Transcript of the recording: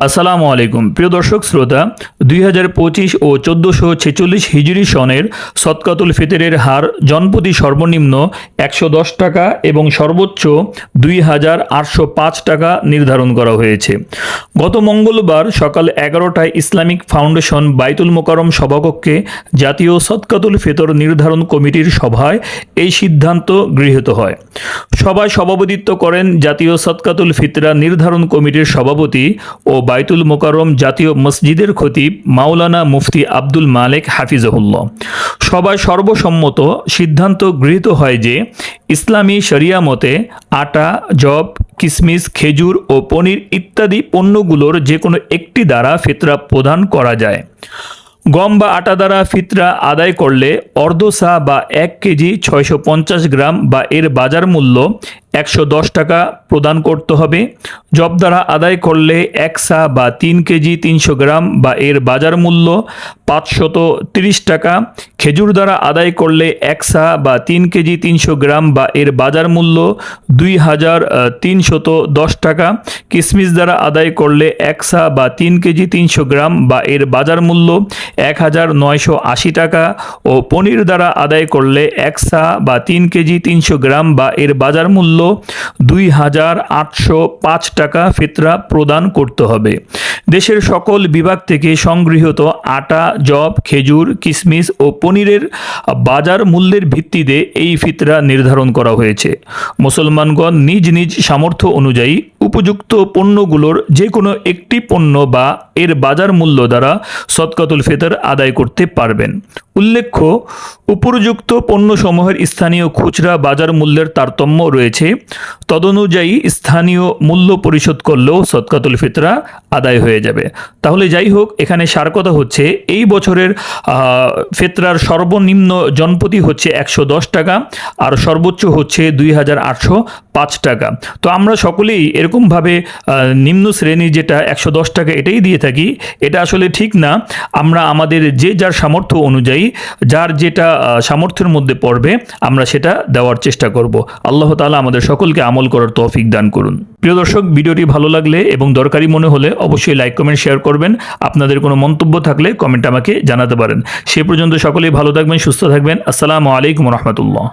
আসসালামু আলাইকুম। প্রিয় দর্শক, শ্রোতা, দুই হাজার পঁচিশ ও চোদ্দোশো ছেচল্লিশ হিজরি সনের সৎকাতুল ফিতরের হার জনপ্রতি সর্বনিম্ন একশো দশ টাকা এবং সর্বোচ্চ দুই হাজার আটশো পাঁচ টাকা নির্ধারণ করা হয়েছে। গত মঙ্গলবার সকাল এগারোটায় ইসলামিক ফাউন্ডেশন বাইতুল মোকারম সভাকক্ষে জাতীয় সৎকাতুল ফিতর নির্ধারণ কমিটির সভায় এই সিদ্ধান্ত গৃহীত হয়। সভায় সভাপতিত্ব করেন জাতীয় সৎকাতুল ফিতরা নির্ধারণ কমিটির সভাপতি ও বাইতুল মোকাররম জাতীয় মসজিদের খতিব মাওলানা মুফতি আব্দুল মালেক হাফিজহুল্লাহ। সবাই সর্বসম্মত সিদ্ধান্ত গৃহীত হয় যে ইসলামী শরিয়া মতে আটা জব কিসমিস, খেজুর ও পনির ইত্যাদি পণ্যগুলোর যে কোনো একটি দ্বারা ফিতরা প্রদান করা যায়। গম বা আটা দ্বারা ফিতরা আদায় করলে অর্ধ সা বা এক কেজি ছয়শো পঞ্চাশ গ্রাম বা এর বাজার মূল্য একশো দশ টাকা প্রদান করতে হবে। জব দ্বারা আদায় করলে এক সা বা তিন কেজি তিনশো গ্রাম বা এর বাজার মূল্য পাঁচশত তিরিশ টাকা। খেজুর দ্বারা আদায় করলে এক সা বা তিন কেজি তিনশো গ্রাম বা এর বাজার মূল্য দুই হাজার তিনশত দশ টাকা। কিসমিস দ্বারা আদায় করলে এক সা বা তিন কেজি তিনশো গ্রাম বা এর বাজার মূল্য এক হাজার নয়শো আশি টাকা। ও পনির দ্বারা আদায় করলে এক সা বা তিন কেজি তিনশো গ্রাম বা এর বাজার মূল্য দুই হাজার আটশো পাঁচ টাকা ফিতরা প্রদান করতে হবে। দেশের সকল বিভাগ থেকে সংগৃহীত আটা জব খেজুর, কিসমিস ও পনিরের বাজার মূল্যের ভিত্তিতে এই ফিতরা নির্ধারণ করা হয়েছে। মুসলমানগণ নিজ নিজ সামর্থ্য অনুযায়ী উপযুক্ত পণ্যগুলোর যে কোনো একটি পণ্য বা এর বাজার মূল্য দ্বারা সৎকাতুল ফিতর আদায় করতে পারবেন। উল্লেখ্য, উপযুক্ত পণ্যসমূহের স্থানীয় খুচরা বাজার মূল্যের তারতম্য রয়েছে তদনুযায়ী স্থানীয় মূল্য পরিশোধ করলেও সৎকাতুল ফিতরা আদায় হয়ে যাবে। তাহলে যাই হোক, এখানে সার কথা হচ্ছে, এই বছরের ফিতরার সর্বনিম্ন জনপ্রতি হচ্ছে একশো দশ টাকা, আর সর্বোচ্চ হচ্ছে দুই হাজার আটশো পাঁচ টাকা। তো আমরা সকলেই এরকমভাবে নিম্ন শ্রেণি যেটা একশো দশ টাকা এটাই দিয়ে থাকি, এটা আসলে ঠিক না। আমরা আমাদের যে যার সামর্থ্য অনুযায়ী, যার যেটা সামর্থ্যের মধ্যে পড়বে, আমরা সেটা দেওয়ার চেষ্টা করব। আল্লাহ তাআলা আমাদের সকলকে আমল করার তৌফিক দান করুন। প্রিয় দর্শক, ভিডিওটি ভালো লাগলে এবং দরকারি মনে হলে অবশ্যই লাইক, কমেন্ট, শেয়ার করবেন। আপনাদের কোনো মন্তব্য থাকলে কমেন্ট আমাকে জানাতে পারেন। সে পর্যন্ত সকলেই ভালো থাকবেন, সুস্থ থাকবেন। আসসালামু আলাইকুম রহমতুল্লাহ।